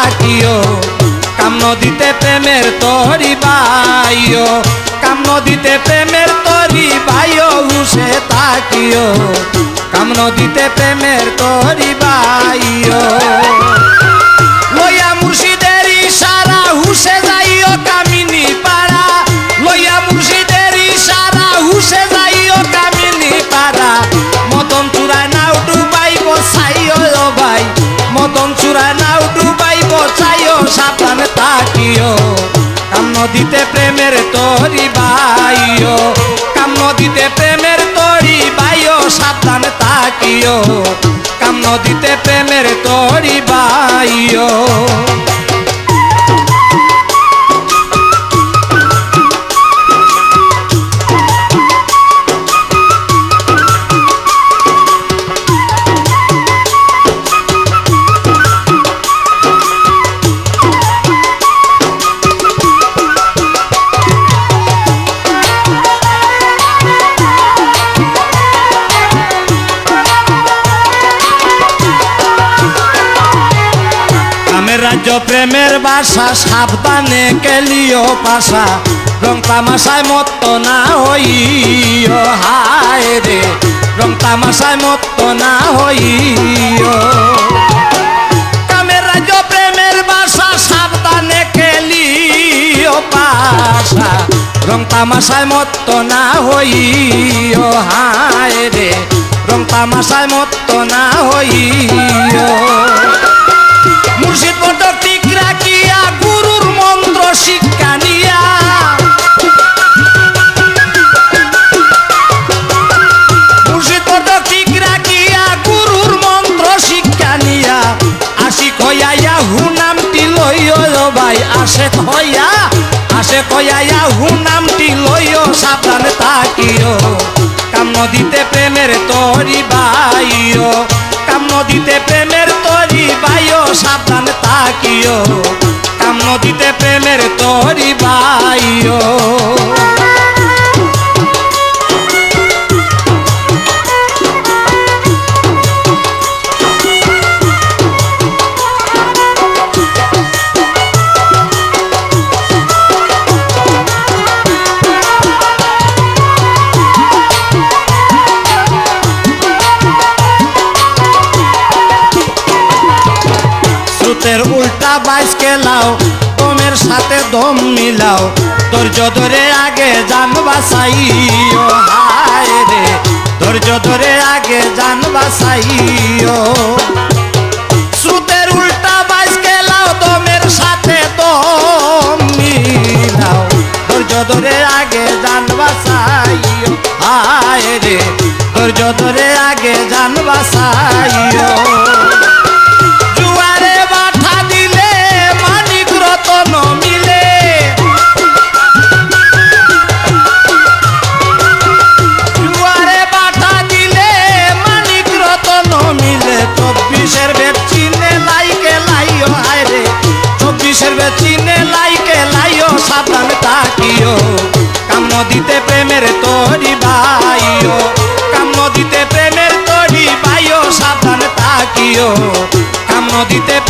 ডাকিও কাম নদীতে প্রেমের তরি বাইও। কাম নদীতে প্রেমের তরি বাইও হুসে তাকিও। কাম নদীতে প্রেমের তরি বাইও। নদীতে প্রেমের তরি বাইও। কাম নদীতে প্রেমের তরি বাইও, সাবধান তাকিও কাম নদীতে প্রেমের তরি বাইও। আমের প্রেমের বাসা, সাবধানে কেলিও পাশা। রং তামাশায় মত্ত না হইও, হায় রে। রং তামাশায় মত্ত না হইও। কামের রাজ্য প্রেমের বাসা, সাবধানে কেলিও পাশা। রং তামাশায় মত্ত না হইও, হায় রে। রং তামাশায় মত্ত না হইও। লইও কয়া আসে কয়া হু নামটি লইও, সাবধান তাকিও কাম নদীতে প্রেমের তরি বাইও, কাম নদীতে প্রেমের তরি বাইও, সাবধান তাকিও স্রোতের উল্টা বাইস লাও দমের সাথে দম মিলাও। ধৈর্য ধরে আগে জান বাসাইও হায় রে। ধৈর্য ধরে আগে জান বাসাইও স্রোতের উল্টা বাইস লাও দমের সাথে দম মিলাও। ধৈর্য ধরে আগে জান বাসাইও হায় রে। ধৈর্য ধরে আগে জান বাসাইও চিনে লাইকে লাইও, সাবধান তাকিও। কাম দিতে প্রেমের তরি বাইও। কাম দিতে প্রেমের তরি বাইও, সাবধান তাকিও। কাম নদীতে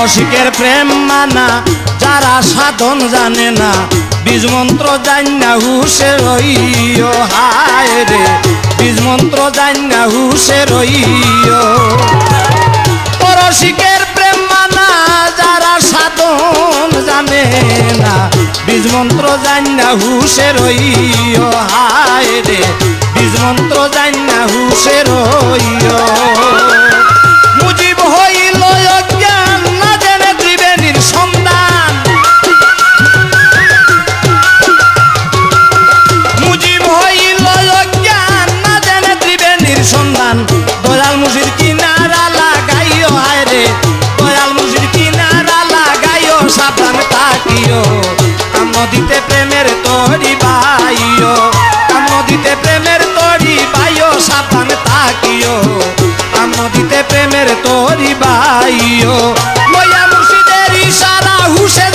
অরসিকের প্রেম মানা, যারা সাধন জানে না, বীজ মন্ত্র জান্না হুসে রইও, হায় রে। বীজ মন্ত্র জান্না হুসে রইও। পরশিকের প্রেম মানা, যারা সাধন জানে না, বীজ মন্ত্র জান্না হুসে রইও, হায় রে। বীজ মন্ত্র জান্না হুসে রইও। নদীতে প্রেমের তরি বাইও। আম নদীতে প্রেমের তরি বাইও, সাবধান তাকিও আম নদীতে প্রেমের তরি বাইও। লইয়া মুর্শিদের ইশারা হুসে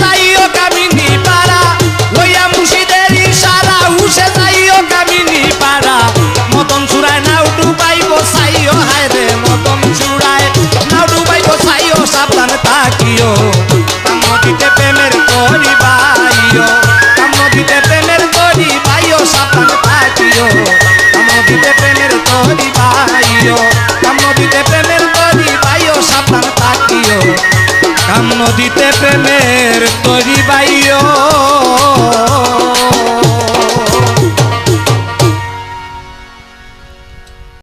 দিতে প্রেমের তরি বাই